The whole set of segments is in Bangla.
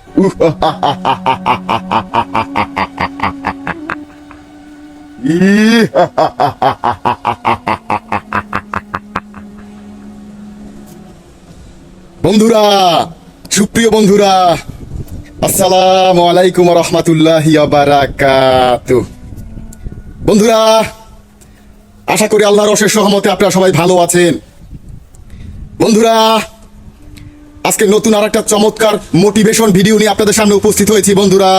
বন্ধুরা, সুপ্রিয় বন্ধুরা, আসসালামু আলাইকুম রহমতুল্লাহ বন্ধুরা, আশা করি আল্লাহর অশেষ সহমতে আপনারা সবাই ভালো আছেন। বন্ধুরা আজকে নতুন আর একটা চমৎকার মোটিভেশন ভিডিও নিয়ে আপনাদের সামনে উপস্থিত হয়েছি, বন্ধুরা।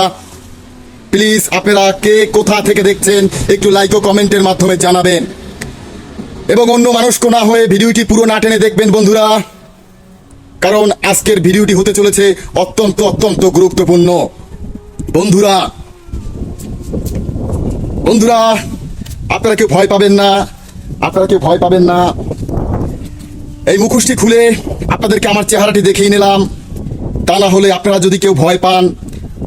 প্লিজ আপনারা কে কোথা থেকে দেখছেন, একটু লাইক ও কমেন্টের মাধ্যমে জানাবেন। এবং অন্য মানুষ না হয়ে ভিডিওটি পুরো না টেনে দেখবেন, বন্ধুরা। কারণ আজকের ভিডিওটি হতে চলেছে অত্যন্ত অত্যন্ত গুরুত্বপূর্ণ। বন্ধুরা বন্ধুরা, আপনারা কেউ ভয় পাবেন না, আপনারা কেউ ভয় পাবেন না। এই মুখোশটি খুলে আপনাদেরকে আমার চেহারাটি দেখিয়ে নিলাম। তা না হলে আপনারা যদি কেউ ভয় পান,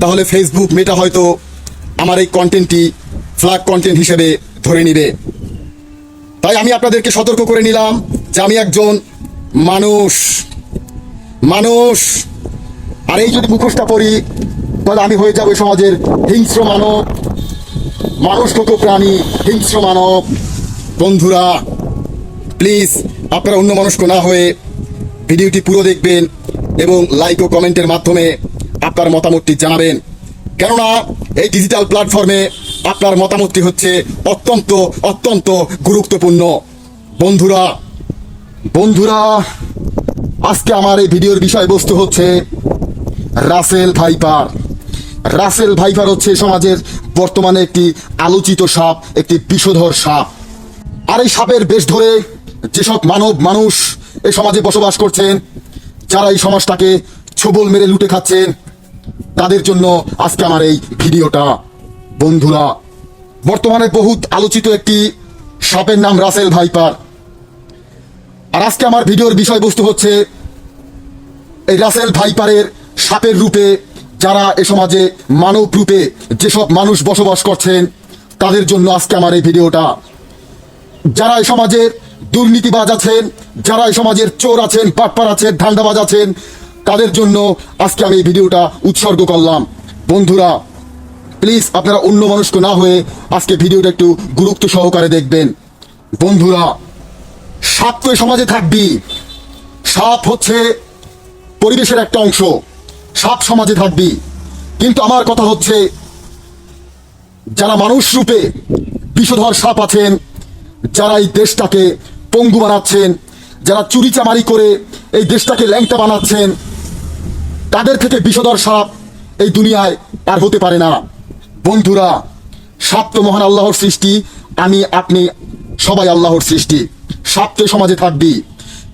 তাহলে ফেসবুক মেটা হয়তো আমার এই কন্টেন্টটি ফ্ল্যাগ কন্টেন্ট হিসেবে ধরে নিবে। তাই আমি আপনাদেরকে সতর্ক করে নিলাম যে আমি একজন মানুষ। মানুষ। আর এই যদি মুখোশটা পরি তাহলে আমি হয়ে যাব সমাজের হিংস্র মানব। মানুষ কত প্রাণী, হিংস্র মানব। বন্ধুরা প্লিজ আপনারা অন্য মানুষ না হয়ে ভিডিওটি পুরো দেখবেন এবং লাইক ও কমেন্টের মাধ্যমে আপনার মতামতটি জানাবেন। কেননা এই ডিজিটাল প্ল্যাটফর্মে আপনার মতামতটি হচ্ছে অত্যন্ত অত্যন্ত গুরুত্বপূর্ণ। বন্ধুরা বন্ধুরা, আজকে আমার এই ভিডিওর বিষয়বস্তু হচ্ছে রাসেল ভাইপার রাসেল ভাইপার হচ্ছে সমাজের বর্তমানে একটি আলোচিত সাপ, একটি বিষধর সাপ। আর এই সাপের বেশ ধরে যেসব মানব মানুষ এই সমাজে বসবাস করছেন, যারা এই সমাজটাকে ছবল মেরে লুটে খাচ্ছেন, তাদের জন্য আজকে আমার এই ভিডিওটা। বন্ধুরা, বর্তমানে বহুত আলোচিত একটি সাপের নাম রাসেল ভাইপার। আর আজকে আমার ভিডিওর বিষয়বস্তু হচ্ছে, এই রাসেল ভাইপারের সাপের রূপে যারা এ সমাজে মানব রূপে যেসব মানুষ বসবাস করছেন, তাদের জন্য আজকে আমার এই ভিডিওটা। যারা এই সমাজের দুর্নীতিবাজ আছেন যারা এই সমাজের চোর আছেন, পাটপার আছেন, ধান্দাবাজ আছেন, তাদের জন্য আজকে আমি এই ভিডিওটা উৎসর্গ করলাম। বন্ধুরা প্লিজ আপনারা অন্য মানুষকে না হয়ে আজকে ভিডিওটা একটু গুরুত্ব সহকারে দেখবেন। বন্ধুরা, সাপ তো সমাজে থাকবি সাপ হচ্ছে পরিবেশের একটা অংশ। সাপ সমাজে থাকবি কিন্তু আমার কথা হচ্ছে, যারা মানুষ রূপে বিষধর সাপ আছেন যারা এই দেশটাকে পঙ্গু বানাচ্ছেন, যারা চুরি চামারি করে এই দেশটাকে ল্যাংটা বানাচ্ছেন, তাদের থেকে বিষধর সাপ এই দুনিয়ায় আর হতে পারে না। বন্ধুরা, সাপ তো মহান আল্লাহর সৃষ্টি, আমি, আপনি সবাই আল্লাহর সৃষ্টি। সাপ তো সমাজে থাকবি,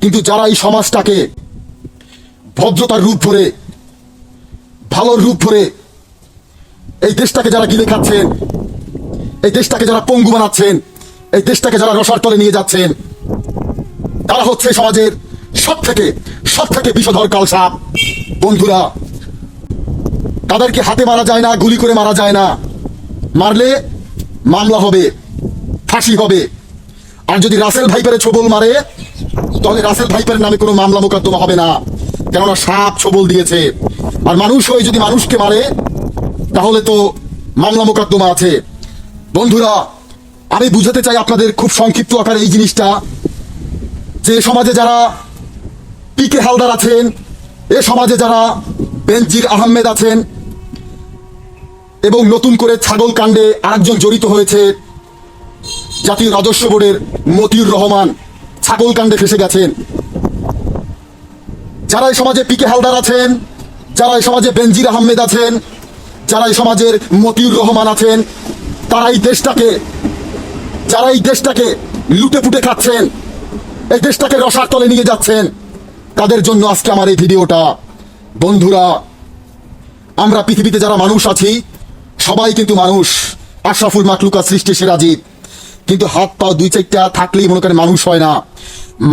কিন্তু যারা এই সমাজটাকে ভদ্রতার রূপ ধরে, ভালোর রূপ ধরে এই দেশটাকে যারা গিলে খাচ্ছেন, এই দেশটাকে যারা পঙ্গু বানাচ্ছেন এই দেশটাকে যারা রসার তলে নিয়ে যাচ্ছেন তারা হচ্ছে সমাজের সব থেকে সব থেকে বিষধর কাল সাপ। বন্ধুরা, তাদেরকে হাতে মারা যায় না, গুলি করে মারা যায় না। মারলে মামলা হবে, ফাঁসি হবে। আর যদি রাসেল ভাইপারে ছবল মারে, তাহলে রাসেল ভাইপারের নামে কোনো মামলা মোকদ্দমা হবে না। কেননা সাপ ছবল দিয়েছে। আর মানুষ হয়ে যদি মানুষকে মারে, তাহলে তো মামলা মোকদ্দমা আছে। বন্ধুরা আমি বুঝাতে চাই আপনাদের খুব সংক্ষিপ্ত আকারে এই জিনিসটা। যে সমাজে যারা পিকে হালদার আছেন, এ সমাজে যারা বেনজির আহমেদ আছেন, এবং নতুন করে ছাগল কাণ্ডে আরেকজন জড়িত হয়েছে, জাতীয় রাজস্ব বোর্ডের মতিউর রহমান ছাগল কাণ্ডে ফেসে গেছেন। যারা এই সমাজে পিকে হালদার আছেন, যারা এই সমাজে বেনজির আহমেদ আছেন, যারা এই সমাজের মতিউর রহমান আছেন, তারা এই দেশটাকে যারা এই দেশটাকে লুটে পুটে খাচ্ছেন, এই দেশটাকে রসার তলে নিয়ে যাচ্ছেন, তাদের জন্য আজকে আমার এই ভিডিওটা। বন্ধুরা, আমরা পৃথিবীতে যারা মানুষ আছি, সবাই কিন্তু মানুষ। আশরাফুল মাকলুকা সৃষ্টি সেরাজিৎ কিন্তু হাত পা দুই চারটা থাকলেই মনে করেন মানুষ হয় না।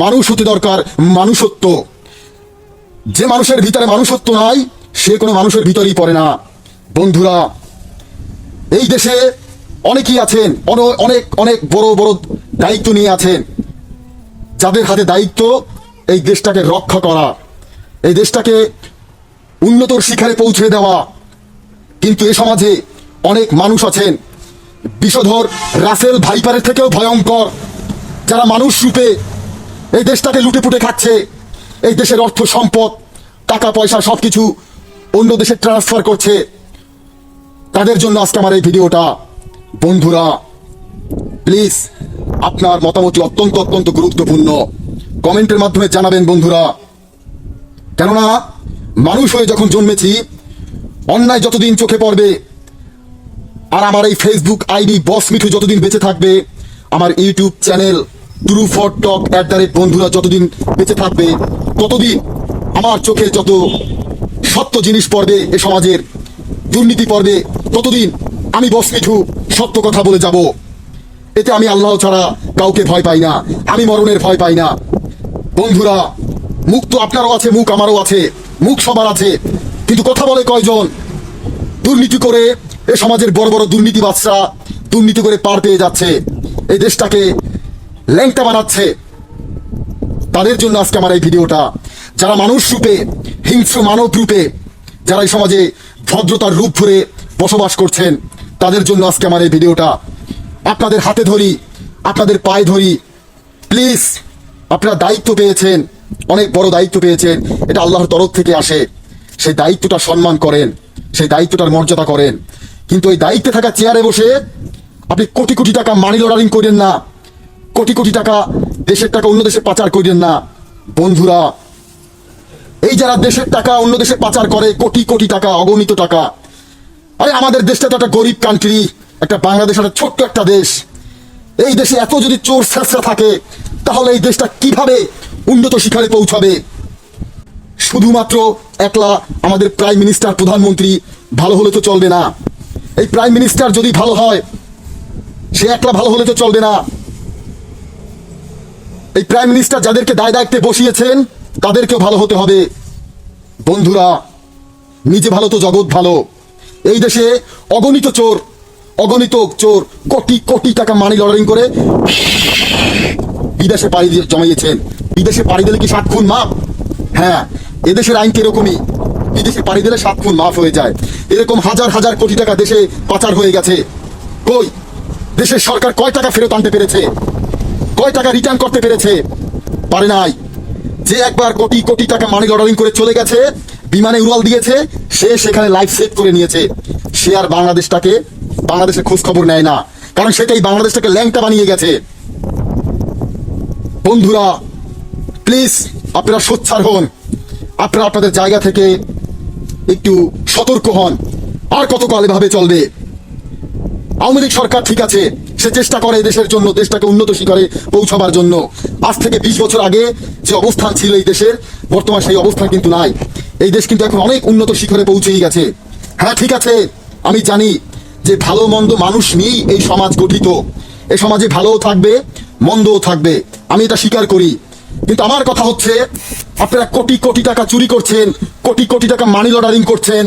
মানুষ হতে দরকার, মানুষত্ব। যে মানুষের ভিতরে মানুষত্ব নাই, সে কোনো মানুষের ভিতরেই পড়ে না। বন্ধুরা, এই দেশে অনেকেই আছেন অনেক অনেক বড় বড় দায়িত্ব নিয়ে আছেন। যাদের হাতে দায়িত্ব এই দেশটাকে রক্ষা করা, এই দেশটাকে উন্নতর শিখারে পৌঁছে দেওয়া। কিন্তু এ সমাজে অনেক মানুষ আছেন, বিষধর রাসেল ভাইপারের থেকেও ভয়ঙ্কর, যারা মানুষ রূপে এই দেশটাকে লুটে পুটে খাচ্ছে। এই দেশের অর্থ সম্পদ, টাকা, পয়সা, সবকিছু অন্য দেশে ট্রান্সফার করছে। তাদের জন্য আজকে আমার এই ভিডিওটা। বন্ধুরা প্লিজ আপনার মতামতটি অত্যন্ত অত্যন্ত গুরুত্বপূর্ণ। কমেন্টের মাধ্যমে জানাবেন বন্ধুরা। কেননা, মানুষ হয়ে যখন জন্মেছি, অন্যায় যতদিন চোখে পড়বে, আর আমার এই ফেসবুক আইডি বস মিঠু যতদিন বেঁচে থাকবে, আমার YouTube channel true for talk at the rate বন্ধুরা যতদিন বেঁচে থাকবে, ততদিন আমার চোখে যত সত্য জিনিস পড়বে, এ সমাজের দুর্নীতি পড়বে, ততদিন আমি বস মিঠু, সত্য কথা বলে যাব। এতে আমি আল্লাহ ছাড়া কাউকে ভয় পাই না, আমি মরণের ভয় পাই না। বন্ধুরা, মুখ তো আপনারও আছে, মুখ আমারও আছে, মুখ সবার আছে। কিন্তু কথা বলে কয়জন? দুর্নীতি করে এ সমাজের বড় বড় দুর্নীতি বাচ্চা দুর্নীতি করে পার পেয়ে যাচ্ছে। এই দেশটাকে ল্যাংটা বানাচ্ছে। তাদের জন্য আজকে আমার এই ভিডিওটা। যারা মানুষ রূপে, হিংস্র মানব রূপে, যারা এই সমাজে ভদ্রতার রূপ ধরে বসবাস করছেন তাদের জন্য আজকে আমার এই ভিডিওটা। আপনাদের হাতে ধরি, আপনাদের পায়ে ধরি। প্লিজ, আপনারা দায়িত্ব পেয়েছেন, অনেক বড় দায়িত্ব পেয়েছেন। এটা আল্লাহর তরফ থেকে আসে। সেই দায়িত্বটা সম্মান করেন, সেই দায়িত্বটার মর্যাদা করেন। কিন্তু ওই দায়িত্বে থাকা চেয়ারে বসে আপনি কোটি কোটি টাকা মানি লন্ডারিং করেন না। কোটি কোটি টাকা দেশের টাকা অন্য দেশে পাচার করেন না। বন্ধুরা, এই যারা দেশের টাকা অন্য দেশে পাচার করে, কোটি কোটি টাকা, অগণিত টাকা আরে আমাদের দেশটা তো একটা গরিব কান্ট্রি একটা বাংলাদেশ, একটা ছোট্ট একটা দেশ। এই দেশে এত যদি চোর শেষরা থাকে, তাহলে এই দেশটা কীভাবে উন্নত শিখরে পৌঁছাবে? শুধুমাত্র একলা আমাদের প্রাইম মিনিস্টার প্রধানমন্ত্রী ভালো হলে তো চলবে না। এই প্রাইম মিনিস্টার যদি ভালো হয়, সে একলা ভালো হলে তো চলবে না। এই প্রাইম মিনিস্টার যাদেরকে দায় দায়িত্বে বসিয়েছেন, তাদেরকেও ভালো হতে হবে। বন্ধুরা, নিজে ভালো তো জগৎ ভালো। এই দেশে অগণিত চোর অগণিত চোর, কোটি কোটি টাকা মানি লন্ডারিং করে বিদেশে পাড়ি দিয়ে জমাইয়েছেন। বিদেশে পাড়ি দিলে কি সাত খুন মাপ হ্যাঁ এদেশের আইন এরকমই? বিদেশে পাড়ি দিলে সাত খুন মাফ হয়ে যায়। এরকম হাজার হাজার কোটি টাকা দেশে পাচার হয়ে গেছে। কই? দেশের সরকার কয় টাকা ফেরত আনতে পেরেছে? কয় টাকা রিটার্ন করতে পেরেছে? পারে নাই। যে একবার কোটি কোটি টাকা মানি লন্ডারিং করে চলে গেছে, বিমানে উড়াল দিয়েছে সে সেখানে লাইফ সেভ করে নিয়েছে। সে আর বাংলাদেশটাকে, বাংলাদেশের খোঁজ খবর নেয় না। কারণ সেটাই বাংলাদেশটাকে ল্যাংটা বানিয়ে গেছে। বন্ধুরা প্লিজ আপনারা সোচ্চার হন। আপনারা আপনাদের জায়গা থেকে একটু সতর্ক হন। আর কতকাল এভাবে চলবে? আওয়ামী লীগ সরকার ঠিক আছে, সে চেষ্টা করে দেশের জন্য, দেশটাকে উন্নত শিখরে পৌঁছাবার জন্য। আজ থেকে বিশ বছর আগে যে অবস্থান ছিল এই দেশের, বর্তমান সেই অবস্থান কিন্তু নাই। এই দেশ কিন্তু এখন অনেক উন্নত শিখরে পৌঁছেই গেছে। হ্যাঁ ঠিক আছে, আমি জানি যে ভালো মন্দ মানুষ নিয়েই এই সমাজ গঠিত। এই সমাজে ভালোও থাকবে, মন্দও থাকবে। আমি এটা স্বীকার করি। কিন্তু আমার কথা হচ্ছে, আপনারা কোটি কোটি টাকা চুরি করছেন, কোটি কোটি টাকা মানি লন্ডারিং করছেন।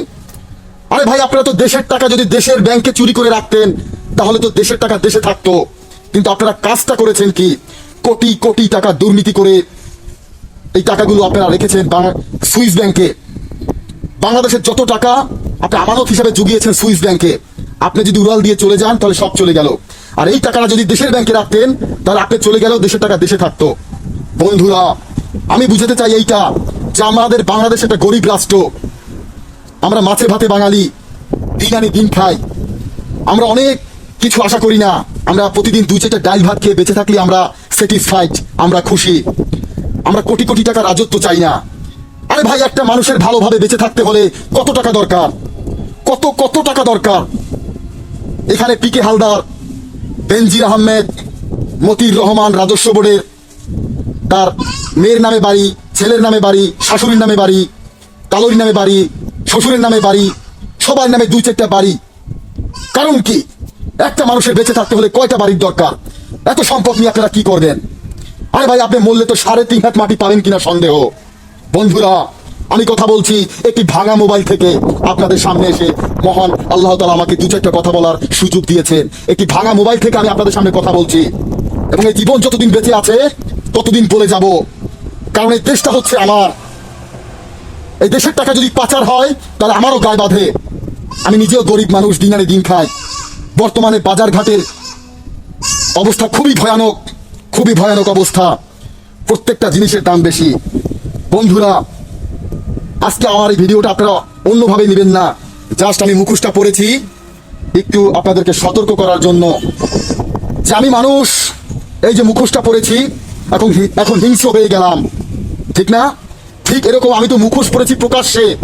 আরে ভাই, আপনারা তো দেশের টাকা যদি দেশের ব্যাংকে চুরি করে রাখতেন, তাহলে তো দেশের টাকা দেশে থাকতো। কিন্তু আপনারা কাজটা করেছেন কি? কোটি কোটি টাকা দুর্নীতি করে এই টাকাগুলো আপনারা রেখেছেন সুইস ব্যাংকে। বাংলাদেশের যত টাকা আপনি আমানত হিসাবে জুগিয়েছেন সুইস ব্যাংকে, আপনি যদি উড়াল দিয়ে চলে যান, তাহলে সব চলে গেল। আর এই টাকাটা যদি দেশের ব্যাংকে রাখতেন, তাহলে আপনি চলে গেলেও দেশের টাকা দেশে থাকতো। বন্ধুরা, আমি বুঝাতে চাই এইটা, যে আমাদের বাংলাদেশ একটা গরিব রাষ্ট্র। আমরা মাছে ভাতে বাঙালি দিন আনি দিন খাই। আমরা অনেক কিছু আশা করি না। আমরা প্রতিদিন দুই চারটা ডাল ভাত খেয়ে বেঁচে থাকলে আমরা স্যাটিসফাইড আমরা খুশি। আমরা কোটি কোটি টাকা রাজত্ব চাই না। আরে ভাই, একটা মানুষের ভালোভাবে বেঁচে থাকতে হলে কত টাকা দরকার? কত কত টাকা দরকার? এখানে পিকে হালদার, বেনজির আহমেদ, মতির রহমান রাজস্ব বোর্ডের, তার মেয়ের নামে বাড়ি, ছেলের নামে বাড়ি, শাশুড়ির নামে বাড়ি, কালোরির নামে বাড়ি, শ্বশুরের নামে বাড়ি, সবার নামে দুই চারটা বাড়ি। কারণ কি? একটা মানুষের বেঁচে থাকতে হলে কয়টা বাড়ির দরকার? এত সম্পদ নিয়ে আপনারা কি করবেন? আরে ভাই, আপনি মরলে তো সাড়ে তিন হাত মাটি পাবেন কিনা সন্দেহ। বন্ধুরা, আমি কথা বলছি একটি ভাঙা মোবাইল থেকে। আপনাদের সামনে এসে মহান আল্লাহ তালা আমাকে দু চারটা কথা বলার সুযোগ দিয়েছেন। একটি ভাঙা মোবাইল থেকে আমি আপনাদের সামনে কথা বলছি। এবং এই জীবন যতদিন বেঁচে আছে, ততদিন বলে যাব। কারণ এই দেশটা হচ্ছে আমার। এই দেশের টাকা যদি পাচার হয়, তাহলে আমারও গায়ে বাঁধে। আমি নিজেও গরিব মানুষ, দিন দিন খাই। বর্তমানে বাজার ঘাটের অবস্থা খুবই ভয়ানক। খুবই ভয়ানক অবস্থা। প্রত্যেকটা জিনিসের দাম বেশি। বন্ধুরা, আজকে আমার এই ভিডিওটা আপনারা অন্যভাবে নেবেন না। জাস্ট আমি মুখোশটা পড়েছি একটু আপনাদেরকে সতর্ক করার জন্য। যে আমি মানুষ, এই যে মুখোশটা পড়েছি এখন এখন হিংস্র হয়ে গেলাম। ঠিক না? ঠিক এরকম আমি তো মুখোশ পড়েছি প্রকাশ্যে।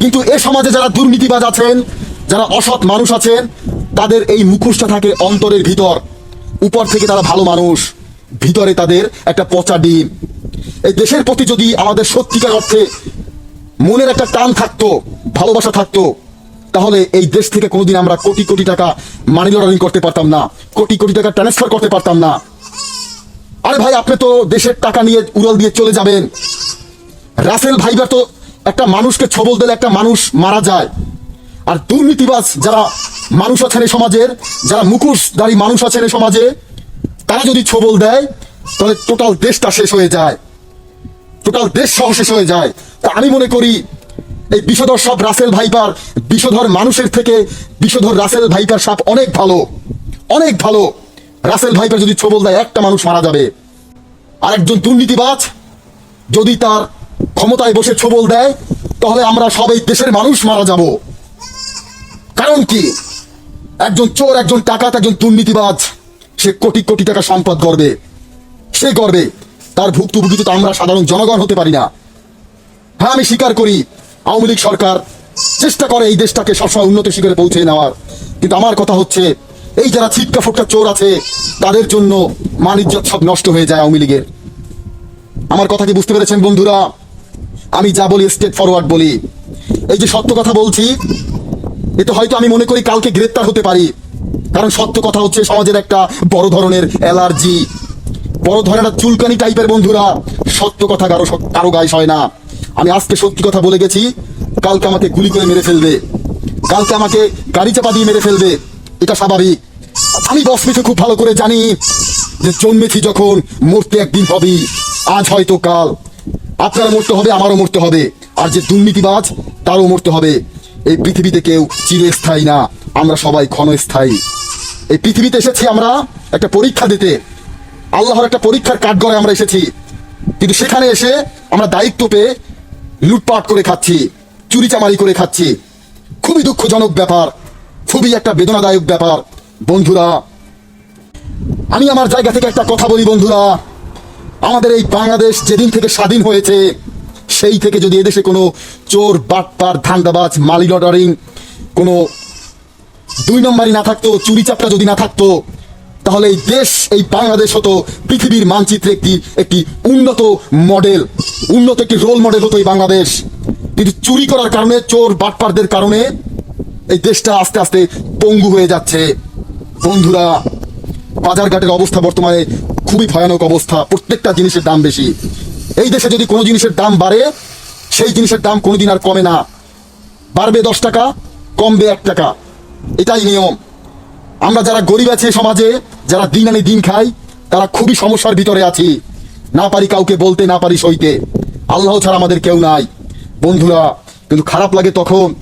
কিন্তু এ সমাজে যারা দুর্নীতিবাজ আছেন, যারা অসৎ মানুষ আছেন, তাদের এই মুখোশটা থাকে অন্তরের ভিতর। উপর থেকে তারা ভালো মানুষ। ভিতরে তাদের একটা পচা ডিম। এই দেশের প্রতি যদি আমাদের সত্যিকার অর্থে মনের একটা টান থাকতো, ভালোবাসা থাকতো, তাহলে এই দেশ থেকে কোনোদিন আমরা কোটি কোটি টাকা মানি লন্ডারিং করতে পারতাম না, কোটি কোটি টাকা ট্রান্সফার করতে পারতাম না। আরে ভাই, আপনি তো দেশের টাকা নিয়ে উড়াল দিয়ে চলে যাবেন। রাসেল ভাইবার তো একটা মানুষকে ছবল দিলে একটা মানুষ মারা যায়। আর দুর্নীতিবাজ যারা মানুষ আছেন এই সমাজের, যারা মুখোশধারী মানুষ আছেন এই সমাজে তারা যদি ছবল দেয়, তাহলে টোটাল দেশটা শেষ হয়ে যায়। টোটাল দেশ সহ শেষ হয়ে যায়। তা আমি মনে করি, এই বিষধর সব রাসেল ভাইপার, বিষধর মানুষের থেকে বিষধর রাসেল ভাইপার সাপ অনেক ভালো অনেক ভালো। রাসেল ভাইপার যদি ছবল দেয়, একটা মানুষ মারা যাবে। আর একজন দুর্নীতিবাজ যদি তার ক্ষমতায় বসে ছবল দেয়, তাহলে আমরা সবাই দেশের মানুষ মারা যাব। কারণ কি? একজন চোর, একজন টাকাত একজন দুর্নীতিবাজ। সে কোটি কোটি টাকা সম্পদ গড়বে সে গর্বে। তার ভুক্তভোগী তো আমরা সাধারণ জনগণ হতে পারি না। হ্যাঁ আমি স্বীকার করি, আওয়ামী লীগ সরকার চেষ্টা করে এই দেশটাকে সবসময় উন্নত শিখরে পৌঁছে নেওয়ার। কিন্তু আমার কথা হচ্ছে, এই যারা ছিটকা ফোটকা চোর আছে, তাদের জন্য মানিজ্য সব নষ্ট হয়ে যায় আওয়ামী লীগের। আমার কথা কি বুঝতে পেরেছেন বন্ধুরা? আমি যা বলি স্টেট ফরওয়ার্ড বলি। এই যে সত্য কথা বলছি, এ তো হয়তো আমি মনে করি কালকে গ্রেপ্তার হতে পারি। কারণ সত্য কথা হচ্ছে, সমাজের একটা বড় ধরনের অ্যালার্জি। বড় ধরনের চুলকানি টাইপের বন্ধুরা, সত্য কথা কারও কারও গায়ে হয় না। আমি আজকে সত্যি কথা বলে গেছি, কালকে আমাকে গুলি করে মেরে ফেলবে। কালকে আমাকে গাড়ি চাপা দিয়ে মেরে ফেলবে। এটা স্বাভাবিক। আমি দশ বসমিকে খুব ভালো করে জানি যে জন্মেছি যখন মরতে একদিন হবেই, আজ হয়তো কাল। আপনার মরতে হবে, আমারও মরতে হবে। আর যে দুর্নীতিবাজ, তারও মরতে হবে। এই পৃথিবীতে কেউ চিরস্থায়ী না। আমরা সবাই ক্ষণস্থায়ী। এই পৃথিবীতে এসেছি আমরা একটা পরীক্ষা দিতে। আল্লাহর একটা পরীক্ষার কাঠগড়ে আমরা এসেছি। কিন্তু সেখানে এসে আমরা দায়িত্ব পেয়ে লুটপাট করে খাচ্ছি চুরি চামারি করে খাচ্ছি। খুবই দুঃখজনক ব্যাপার, খুবই একটা বেদনাদায়ক ব্যাপার। বন্ধুরা, আমি আমার জায়গা থেকে একটা কথা বলি বন্ধুরা। আমাদের এই বাংলাদেশ যেদিন থেকে স্বাধীন হয়েছে সেই থেকে যদি এদেশে কোনো চোর, বাটপার, ধান্দাবাজ, মালি লডারিং কোনো দুই নম্বরই না থাকতো, চুরি চাপটা যদি না থাকতো, তাহলে এই দেশ, এই বাংলাদেশ হতো পৃথিবীর মানচিত্রে একটি একটি উন্নত মডেল, উন্নত একটি রোল মডেল হতো এই বাংলাদেশ। কিন্তু চুরি করার কারণে, চোর, বাটপারদের কারণে এই দেশটা আস্তে আস্তে পঙ্গু হয়ে যাচ্ছে। বন্ধুরা, বাজারঘাটের অবস্থা বর্তমানে খুবই ভয়ানক অবস্থা, প্রত্যেকটা জিনিসের দাম বেশি। এই দেশে যদি কোনো জিনিসের দাম বাড়ে, সেই জিনিসের দাম কোনোদিন আর কমে না। বাড়বে দশ টাকা, কমবে এক টাকা। এটাই নিয়ম। আমরা যারা গরিব আছি সমাজে, যারা দিন আনি দিন খাই, তারা খুবই সমস্যার ভিতরে আছি। না পারি কাউকে বলতে, না পারি সইতে। আল্লাহ ছাড়া আমাদের কেউ নাই। বন্ধুরা, কিন্তু খারাপ লাগে তখন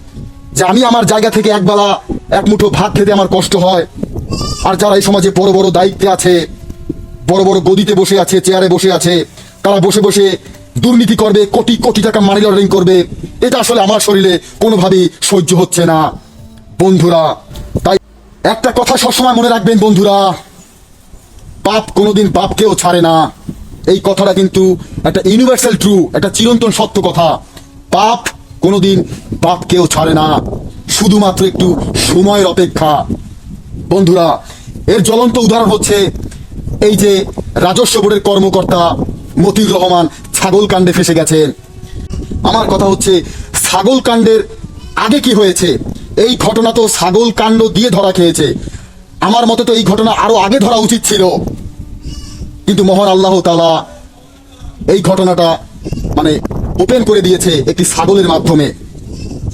যে আমি আমার জায়গা থেকে একবেলা এক মুঠো ভাত খেতে আমার কষ্ট হয়। আর যারা এই সমাজে বড় বড় দায়িত্বে আছে, বড় বড় গদিতে বসে আছে, চেয়ারে বসে আছে তারা বসে বসে দুর্নীতি করবে, কোটি কোটি টাকা মানি লন্ডারিং করবে। এটা আসলে আমার শরীরে কোনোভাবেই সহ্য হচ্ছে না। বন্ধুরা, তাই একটা কথা সবসময় মনে রাখবেন বন্ধুরা, পাপ কোনোদিন বাপকেও ছাড়ে না। এই কথাটা কিন্তু একটা ইউনিভার্সাল ট্রু একটা চিরন্তন সত্য কথা। পাপ কোনোদিন বাপকেও ছাড়ে না। শুধুমাত্র একটু সময়ের অপেক্ষা। বন্ধুরা, এর জ্বলন্ত উদাহরণ হচ্ছে এই যে রাজস্ব বোর্ডের কর্মকর্তা মতিউর রহমান ছাগল কাণ্ডে ফেসে গেছেন। আমার কথা হচ্ছে, ছাগল কাণ্ডের আগে কি হয়েছে? এই ঘটনা তো ছাগল কাণ্ড দিয়ে ধরা খেয়েছে। আমার মতে তো এই ঘটনা আরও আগে ধরা উচিত ছিল। কিন্তু মহান আল্লাহ তালা এই ঘটনাটা মানে ওপেন করে দিয়েছে একটি ছাগলের মাধ্যমে।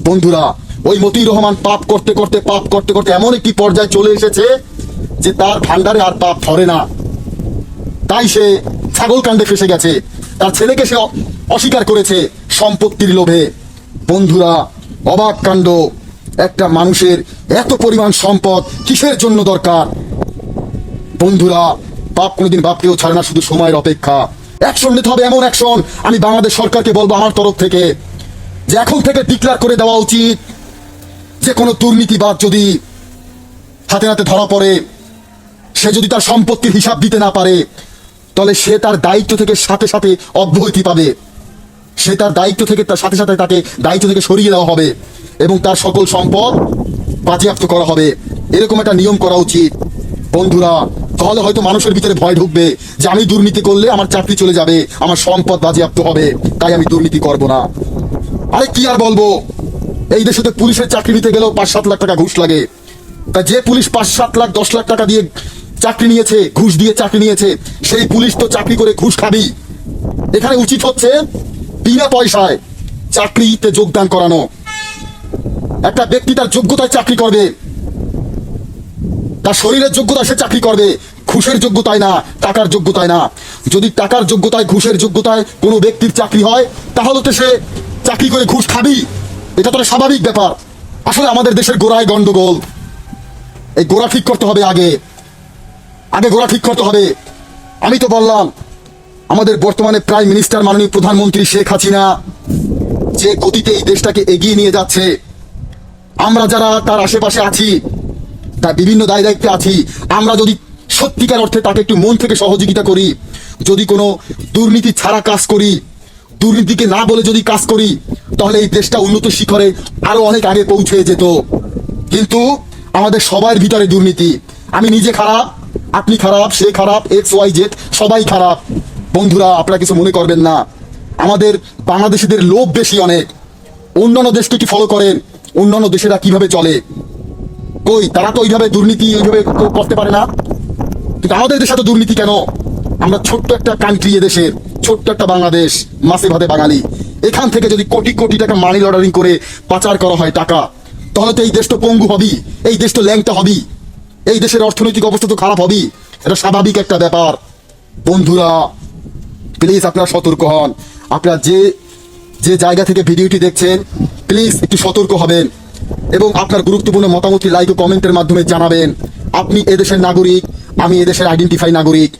বন্ধুরা, ওই মতিউর রহমান পাপ করতে করতে, পাপ করতে করতে এমন একটি পর্যায়ে চলে এসেছে যে তার ভান্ডারে আর পাপ ধরে না। তাই সে ছাগল কাণ্ডে ফেসে গেছে। তার ছেলেকে সে অস্বীকার করেছে সম্পত্তির লোভে। বন্ধুরা, অবাক কাণ্ড। একটা মানুষের এত পরিমাণ সম্পদ কিসের জন্য দরকার? বন্ধুরা, বাপ কোনোদিন বাপকেও ছাড়ে না, শুধু সময়ের অপেক্ষা। অ্যাকশন নিতে হবে, এমন অ্যাকশন আমি বাংলাদেশ সরকারকে বলব আমার তরফ থেকে। যে এখন থেকে ডিক্লেয়ার করে দেওয়া উচিত যে কোনো দুর্নীতিবাদ যদি হাতে হাতে ধরা পড়ে, সে যদি তার সম্পত্তির হিসাব দিতে না পারে তাহলে সে তার দায়িত্ব থেকে সাথে সাথে অব্যাহতি পাবে। সে তার দায়িত্ব থেকে তার সাথে সাথে তাকে দায়িত্ব থেকে সরিয়ে দেওয়া হবে এবং তার সকল সম্পদ বাজেয়াপ্ত করা হবে। এরকম একটা নিয়ম করা উচিত। বন্ধুরা, তাহলে হয়তো মানুষের ভিতরে ভয় ঢুকবে যে আমি দুর্নীতি করলে আমার চাকরি চলে যাবে, আমার সম্পদ বাজেয়াপ্ত হবে, তাই আমি দুর্নীতি করব না। আরে কি আর বলব? এই দেশে তো পুলিশের চাকরি নিতে গেলেও পাঁচ সাত লাখ টাকা ঘুষ লাগে। তা যে পুলিশ পাঁচ সাত লাখ, দশ লাখ টাকা দিয়ে চাকরি নিয়েছে, ঘুষ দিয়ে চাকরি নিয়েছে, সেই পুলিশ তো চাকরি করে ঘুষ খাবি। এখানে উচিত হচ্ছে বিনা পয়সায় চাকরিতে যোগদান করানো। একটা ব্যক্তি তার যোগ্যতায় চাকরি করবে। তার শরীরের যোগ্যতায় সে চাকরি করবে, ঘুষের যোগ্যতায় না, টাকার যোগ্যতায় না। যদি টাকার যোগ্যতায়, ঘুষের যোগ্যতায় কোনো ব্যক্তির চাকরি হয়, তাহলে তো সে চাকরি করে ঘুষ খাবি। এটা তো স্বাভাবিক ব্যাপার। আসলে আমাদের দেশের গোড়ায় গন্ডগোল। এই গোড়া ঠিক করতে হবে আগে। আগে গোড়া ঠিক করতে হবে। আমি তো বললাম, আমাদের বর্তমানে প্রাইম মিনিস্টার, মাননীয় প্রধানমন্ত্রী শেখ হাসিনা, যে গতিতে এই দেশটাকে এগিয়ে নিয়ে যাচ্ছে, আমরা যারা তার আশেপাশে আছি, তার বিভিন্ন দায় দায়িত্বে আছি, আমরা যদি সত্যিকার অর্থে তাকে একটু মন থেকে সহযোগিতা করি, যদি কোনো দুর্নীতি ছাড়া কাজ করি, দুর্নীতিকে না বলে যদি কাজ করি, তাহলে এই দেশটা উন্নত শিখরে আরও অনেক আগে পৌঁছে যেত। কিন্তু আমাদের সবার ভিতরে দুর্নীতি। আমি নিজে খারাপ আপনি খারাপ, সে খারাপ এক্স ওয়াই জেড সবাই খারাপ। বন্ধুরা, আপনারা কিছু মনে করবেন না। আমাদের বাংলাদেশিদের লোভ বেশি অনেক। অন্যান্য দেশকে কি ফলো করেন? অন্যান্য দেশেরা কীভাবে চলে? কই, তারা তো ওইভাবে দুর্নীতি, ওইভাবে করতে পারে না। কিন্তু আমাদের দেশে তো দুর্নীতি কেন? আমরা ছোট্ট একটা কান্ট্রি এদেশের ছোট্ট একটা বাংলাদেশ মাসে ভাতে বাঙালি। এখান থেকে যদি কোটি কোটি টাকা মানি লন্ডারিং করে পাচার করা হয় টাকা, তাহলে তো এই দেশ তো পঙ্গু হবি এই দেশ তো ল্যাংটা হবি এই দেশের অর্থনৈতিক অবস্থা তো খারাপ হবেই। এটা স্বাভাবিক একটা ব্যাপার। বন্ধুরা প্লিজ আপনারা সতর্ক হন। আপনারা যে যে জায়গা থেকে ভিডিওটি দেখছেন প্লিজ একটু সতর্ক হবেন এবং আপনার গুরুত্বপূর্ণ মতামতটি লাইক ও কমেন্টের মাধ্যমে জানাবেন। আপনি এদেশের নাগরিক, আমি এদেশের আইডেন্টিফাই নাগরিক।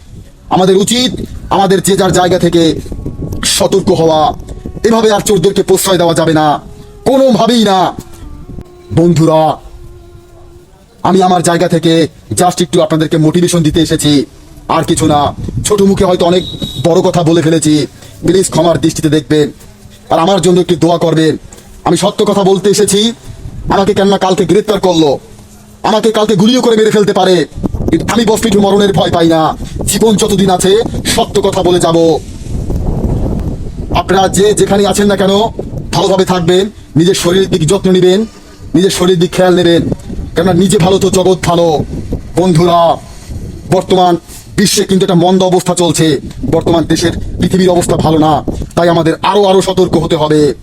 আমাদের উচিত আমাদের যে যার জায়গা থেকে সতর্ক হওয়া। এভাবে আর চোরদেরকে প্রশ্রয় দেওয়া যাবে না। কোনোভাবেই না। বন্ধুরা আমি আমার জায়গা থেকে জাস্ট একটু আপনাদেরকে মোটিভেশন দিতে এসেছি। আর কিছু না। ছোট মুখে হয়তো অনেক বড় কথা বলে ফেলেছি। প্লিজ ক্ষমার দৃষ্টিতে দেখবেন। আর আমার জন্য একটু দোয়া করবেন। আমি সত্য কথা বলতে এসেছি। আমাকে কেননা কালকে গ্রেপ্তার করল। আমাকে কালকে গুলিও করে মেরে ফেলতে পারে। আমি বস্তিটু মরণের ভয় পাই না। জীবন যতদিন আছে, সত্য কথা বলে যাব। আপনারা যে যেখানে আছেন না কেন, ভালোভাবে থাকবেন। নিজের শরীরের দিক যত্ন নেবেন। নিজের শরীরের দিক খেয়াল নেবেন। কেননা নিজে ভালো তো জগৎ ভালো। বন্ধুরা, বর্তমান বিশ্বে কিন্তু একটা মন্দ অবস্থা চলছে। বর্তমান দেশের পৃথিবীর অবস্থা ভালো না, তাই আমাদের আরও আরও সতর্ক হতে হবে।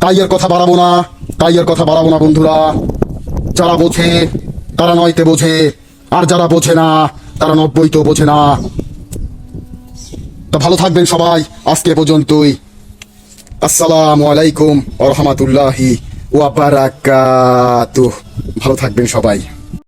তাই আর কথা বাড়াবো না, তাই আর কথা বাড়াবো না, বন্ধুরা। যারা বোঝে, তারা নয়তে বোঝে। আর যারা বোঝে না, তারা নব্বই তো বোঝে না। তা ভালো থাকবেন সবাই, আজকে পর্যন্তই। আসসালামু আলাইকুম রাহমাতুল্লাহি ওয়া বারাকাতুহু ভালো থাকবেন সবাই।